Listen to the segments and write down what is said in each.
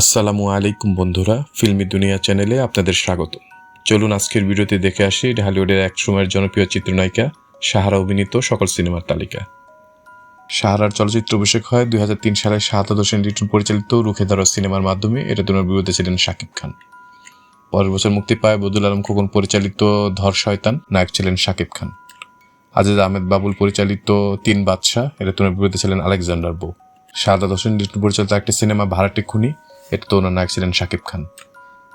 আসসালামু আলাইকুম বন্ধুরা, ফিল্মি দুনিয়া চ্যানেলে আপনাদের স্বাগত। চলুন আজকের ভিডিওতে দেখে আসি ঢালিউডের এক সময়ের জনপ্রিয় চিত্রনায়িকা, সাহারা অভিনীত সকল সিনেমার তালিকা। সাহারার চলচ্চিত্র অভিষেক হয় দুই হাজার তিন সালে শাহাদ হোসেন লিটন পরিচালিত রুখে দাঁড়ো সিনেমার মাধ্যমে, এটা তুনার বিরুদ্ধে ছিলেন শাকিব খান। পরের বছর মুক্তি পায় বদুল আলম খোকন পরিচালিত ধর শয়তান, নায়ক ছিলেন শাকিব খান। আজিজ আহমেদ বাবুল পরিচালিত তিন বাদশাহ, এটা তুনার বিরুদ্ধে ছিলেন আলেকজান্ডার বো শাহাদ হোসেন লিটন পরিচালিত একটি সিনেমা, ভাড়াটি খুনি এটা তো ওনার নায়ক ছিলেন শাকিব খান।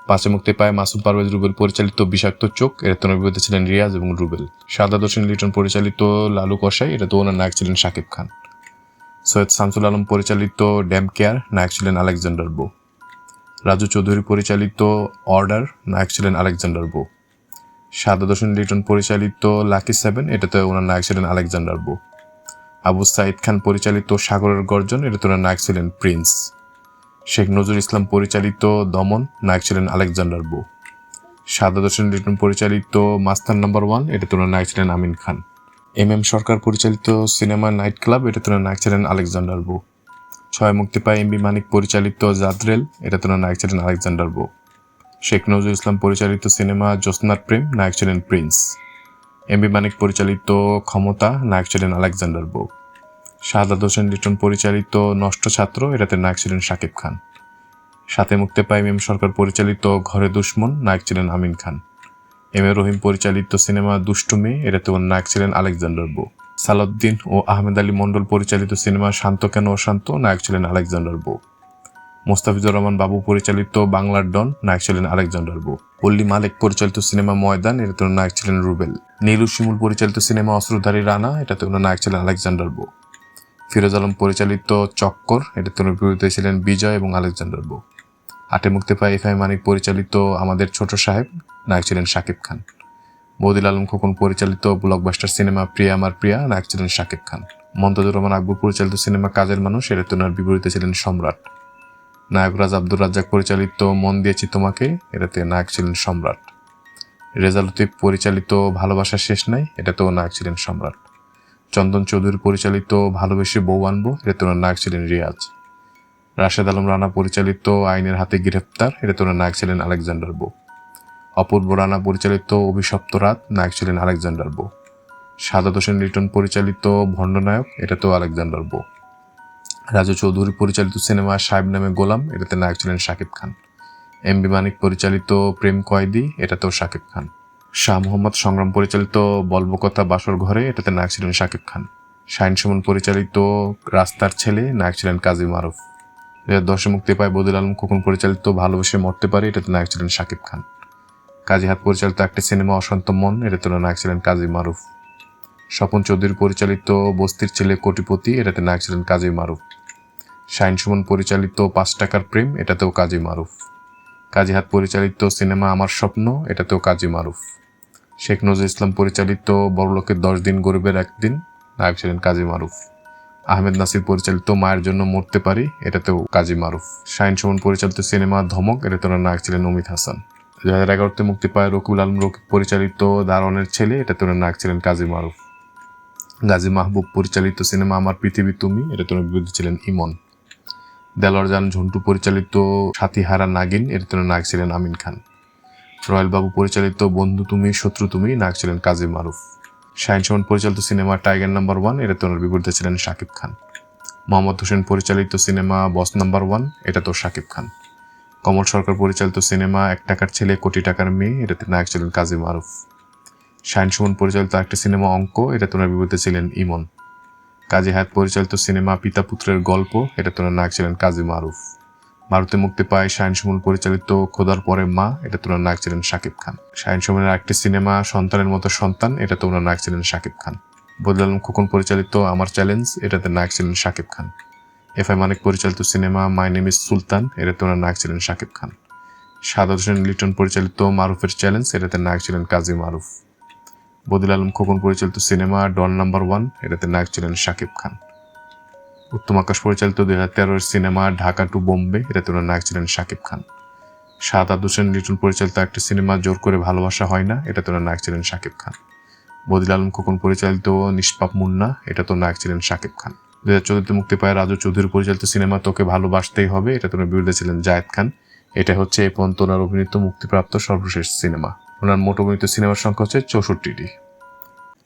পাঁচে মুক্তি পায় মাসুম পারভেজ রুবেল, পরিচালিত বিষাক্ত চোখ এটা তো ওনার বিরুদ্ধে ছিলেন রিয়াজ এবং রুবেল। সাদা হোসেন লিটন, পরিচালিত লালু কষাই এটা তো ওনার নায়ক ছিলেন শাকিব খান। সৈয়দ শামসুল আলম, পরিচালিত ড্যাম কেয়ার, নায়ক ছিলেন আলেকজান্ডার বো। রাজু চৌধুরী, পরিচালিত অর্ডার, নায়ক ছিলেন আলেকজান্ডার বো। সাদা হোসেন লিটন, পরিচালিত লাকি সেভেন, এটাতে ওনার নায়ক ছিলেন আলেকজান্ডার বো। আবু সাইদ খান, পরিচালিত সাগরের গর্জন, এটাতে ওনার নায়ক ছিলেন প্রিন্স। শেখ নজরুল ইসলাম পরিচালিত দমন, নায়ক ছিলেন আলেকজান্ডার বো। সাদাদ হোসেন লিটন পরিচালিত মাস্তান নাম্বার ওয়ান এটা তোনার নায়ক ছিলেন আমিন খান। এম এম সরকার পরিচালিত সিনেমা নাইট ক্লাব এটা তোনার নায়ক ছিলেন আলেকজান্ডার বো। ছয় মুক্তি পায় এম বি মানিক পরিচালিত জাদরেল এটা তোনার নায়ক ছিলেন আলেকজান্ডার বো। শেখ নজরুল ইসলাম পরিচালিত সিনেমা জ্যোৎস্নার প্রেম, নায়ক ছিলেন প্রিন্স। এম বি মানিক পরিচালিত ক্ষমতা, নায়ক ছিলেন আলেকজান্ডার বো। শাহাদ হোসেন লিটন পরিচালিত নষ্ট ছাত্র, এটাতে নায়ক ছিলেন শাকিব খান। সাথে মুক্তি পায় এম সরকার পরিচালিত ঘরে দুশ্মন, নায়ক ছিলেন আমিন খান। এম এ রহিম পরিচালিত সিনেমা দুষ্টু মেয়ে এটাতে ওর নায়ক ছিলেন আলেকজান্ডার বো সালাউদ্দিন ও আহমেদ আলী মন্ডল পরিচালিত সিনেমা শান্ত কেন অশান্ত, নায়ক ছিলেন আলেকজান্ডার বো মোস্তাফিজুর রহমান বাবু পরিচালিত বাংলার ডন, নায়ক ছিলেন আলেকজান্ডার বো পল্লী মালিক পরিচালিত সিনেমা ময়দান এটাতে ওর নায়ক ছিলেন রুবেল। নীলু শিমুল পরিচালিত সিনেমা অস্ত্রধারী রানা এটাতে ওনার নায়ক ছিলেন আলেকজান্ডার বো ফিরোজ আলম পরিচালিত চক্কর এটাতে বিরুদ্ধে ছিলেন বিজয় এবং আলেকজান্ডার বো আটে মুক্তি পায় এফআই মানিক, পরিচালিত আমাদের ছোট সাহেব, নায়ক ছিলেন শাকিব খান। বদিল আলম খোকন, পরিচালিত ব্লকবাস্টার সিনেমা প্রিয়া আমার প্রিয়া, নায়ক ছিলেন শাকিব খান। মন্তাজুর রহমান আকবর, পরিচালিত সিনেমা কাজের মানুষ এটাতে ওনার বিপরীতে ছিলেন সম্রাট। নায়করাজ আব্দুর রাজ্জাক, পরিচালিত মন দিয়েছি তোমাকে, এটাতে নায়ক ছিলেন সম্রাট। রেজাল লতিফ, পরিচালিত ভালোবাসা শেষ নাই, এটাতেও নায়ক ছিলেন সম্রাট। চন্দন চৌধুরী পরিচালিত ভালোবেসে বউ আনব এটাতে ওনার নায়ক ছিলেন রিয়াজ। রাশেদ আলম রানা পরিচালিত আইনের হাতে গ্রেফতার এটাতে ওনার নায়ক ছিলেন আলেকজান্ডার বো অপূর্ব রানা পরিচালিত অভিশপ্ত রাত, নায়ক ছিলেন আলেকজান্ডার বো সাদাত হোসেন লিটন পরিচালিত ভণ্ডনায়ক, এটা তো আলেকজান্ডার বো রাজু চৌধুরী পরিচালিত সিনেমা সাহেব নামে গোলাম, এটাতে নায়ক ছিলেন শাকিব খান। এম বি মানিক পরিচালিত প্রেম কয়েদি এটাতেও শাকিব খান। শাহ মোহাম্মদ সংগ্রাম পরিচালিত বলবকতা বাসর ঘরে, এটাতে নায়ক ছিলেন শাকিব খান। শাহিন সুমন পরিচালিত রাস্তার ছেলে নায়ক ছিলেন কাজী মারুফ। দু হাজার দশে মুক্তি পায় বদিল আলম খোকন পরিচালিত ভালোবেসে মরতে পারে, এটাতে নায়ক ছিলেন শাকিব খান। কাজী হাত পরিচালিত একটি সিনেমা, অশান্ত মন, এটাতে নায়ক ছিলেন কাজী মারুফ। স্বপন চৌধুরী পরিচালিত বস্তির ছেলে কোটিপতি, এটাতে নায়ক ছিলেন কাজী মারুফ। শাহিন সুমন পরিচালিত পাঁচ টাকার প্রেম, এটাতেও কাজী মারুফ। কাজী হাত পরিচালিত সিনেমা আমার স্বপ্ন, এটাতেও কাজী মারুফ। শেখ নজরুল ইসলাম পরিচালিত বড়লোকের দশ দিন, গরিবের একদিন নায়ক ছিলেন কাজী মারুফ। আহমেদ নাসির পরিচালিত মায়ের জন্য মরতে পারি, এটাতেও কাজী মারুফ। শাহিন সুমন পরিচালিত সিনেমা ধমক এটাতে ওনার নায়ক ছিলেন অমিত হাসান। দু হাজার এগারোতে মুক্তি পায় রকুল আলম রকিব পরিচালিত দারনের ছেলে এটাতে ওনার নায়ক ছিলেন কাজী মারুফ। গাজী মাহবুব পরিচালিত সিনেমা আমার পৃথিবী তুমি এটাতে ওনার বিরুদ্ধে ছিলেন ইমন। দেলোয়ার জান ঝন্টু পরিচালিত সাথীহারা নাগিন এটাতে ওনার নায়ক ছিলেন আমিন খান। রয়্যাল বাবু পরিচালিত বন্ধু তুমি, শত্রু তুমি, নায়ক ছিলেন কাজী মারুফ। শাহিন সুমন পরিচালিত সিনেমা টাইগার নাম্বার ওয়ান এটাতে ওনার বিপরীতে ছিলেন শাকিব খান। মোহাম্মদ হোসেন পরিচালিত সিনেমা বস নাম্বার ওয়ান, এটা তো শাকিব খান। কমল সরকার পরিচালিত সিনেমা এক টাকার ছেলে, কোটি টাকার মেয়ে, এটাতে নায়ক ছিলেন কাজী মারুফ। শাহিন সুমন পরিচালিত একটি সিনেমা অঙ্ক এটাতে ওনার বিপরীতে ছিলেন ইমন। কাজী হায়াত পরিচালিত সিনেমা পিতা পুত্রের গল্প, এটা ওনার নায়ক ছিলেন কাজী মারুফ। ভারতে মুক্তি পায় শাহিন সুমন পরিচালিত খোদার পরে মা, এটা তো ওনার নায়ক ছিলেন শাকিব খান। শাহিন সুমনের একটি সিনেমা, সন্তানের মতো সন্তান, এটা তোমরা নায়ক ছিলেন শাকিব খান। বদল আলম খোকন পরিচালিত আমার চ্যালেঞ্জ, এটাতে নায়ক ছিলেন শাকিব খান। এফ আই মানিক পরিচালিত সিনেমা, মাই নেম ইজ সুলতান, এটাতে ওনার নায়ক ছিলেন শাকিব খান। সাদা হোসেন লিটন পরিচালিত মারুফের চ্যালেঞ্জ, এটাতে নায়ক ছিলেন কাজী মারুফ। বদিল আলম খোকন পরিচালিত সিনেমা ডন নাম্বার ওয়ান, এটাতে নায়ক ছিলেন শাকিব খান। উত্তম আকাশ পরিচালিত দুই হাজার সিনেমা ঢাকা টু বোম্বে এটাতে ওনার নায়ক ছিলেন শাকিব খান। সাদাত হোসেন লিটন পরিচালিত একটি সিনেমা জোর করে ভালোবাসা হয় না এটাতে ওনার নায়ক ছিলেন শাকিব খান। বদিল আলম খোকন পরিচালিত নিষ্পাপ মুন্না এটা তো নায়ক ছিলেন শাকিব খান। দু হাজার চোদ্দতে মুক্তি পায় রাজু চৌধুরী পরিচালিত সিনেমা তোকে ভালোবাসতেই হবে এটা তোমার বিরুদ্ধে ছিলেন জায়েদ খান। এটা হচ্ছে এই পর্যন্ত ওনার অভিনীত মুক্তিপ্রাপ্ত সর্বশেষ সিনেমা। ওনার মোট অভিনীত সিনেমার সংখ্যা হচ্ছে চৌষট্টিটি।